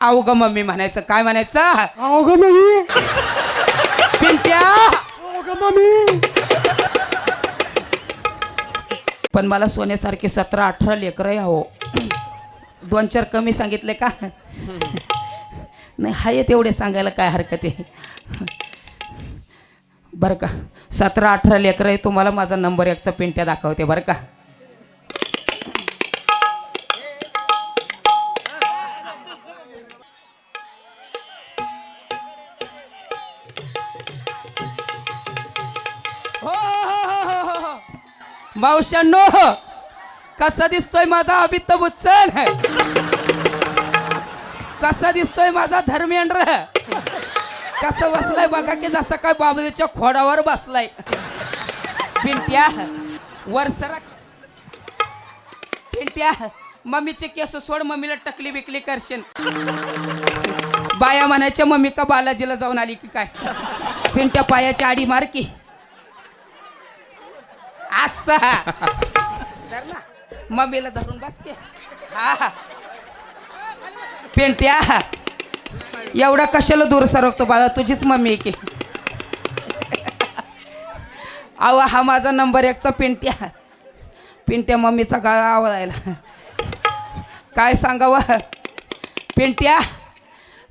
अवघ mummy म्हणायचं. काय म्हणायचं? ग मम्मी. पिंट्या! मम्मी. पण मला सोन्यासारखे सतरा अठरा लेकरं यावं. दोन चार कमी सांगितले का? नाही हाय तेवढे सांगायला काय हरकत आहे? बरं का सतरा अठरा लेकरं आहे तुम्हाला माझा नंबर एकचा पिंट्या दाखवते बरं का? हो, हो, हो, हो, मावशांनो कसा दिसतोय माझा अभित बुच्चन कसा दिसतोय माझा धर्मेंद्र कसं बसलाय बघा की जसं काय बाबूच्या खोडावर बसलाय. पिंट्या वरसरा पिंट्या मम्मीचे केस सोड मम्मीला टकली बिकली करशील. बाया म्हणायच्या मम्मी का बालाजीला जाऊन आली की काय? पिंट्या पायाची आडी मार की. असा. धर ना मम्मीला धरून बस के. हा. पेंट्या एवढा कशाला दूर सरकतो बाळा? तुझीच मम्मी आहे की. आवा हा माझा नंबर एकचा पिंट्या. पिंट्या मम्मीचा गाळा आवडायला काय सांगावं? पिंट्या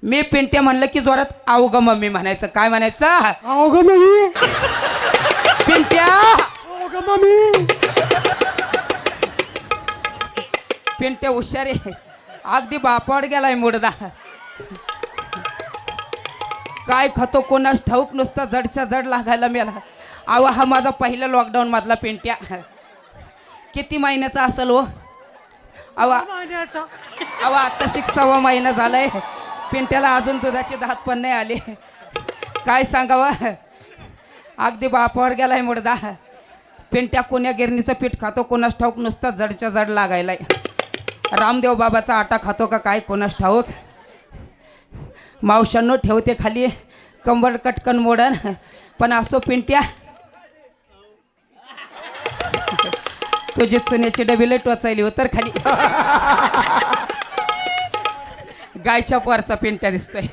मी पिंट्या म्हणलं की जोरात ग मम्मी म्हणायचं. काय म्हणायचं? अहो ग मम्मी. पिंट्या! मम्मी पिंट्या हुशारे अगदी बापाड गेलाय मुडदा. काय खातो कोणास ठाऊक नुसता जडच्या जड लागायला मेला. आवा हा माझा पहिला लॉकडाऊन मधला पिंट्या. किती महिन्याचा असेल हो? आवा आता शिक सव्वा महिना झालाय. पिंट्याला अजून दुधाचे दात पण नाही आले. काय सांगावं? अगदी बापावर गेलाय मुडदा. पेंट्या कोण्या गिरणीचं पीठ खातो कोणास ठाऊक नुसता जडच्या जड लागायला रामदेव बाबाचा आटा खातो का काय कोणास ठाऊक? मावशांनो ठेवते खाली. कंबर कटकन मोडन पण असो पिंट्या. तुझी चुन्याची डबी लय टोचायली हो तर खाली. गायच्या पोरचा पिंट्या दिसतोय.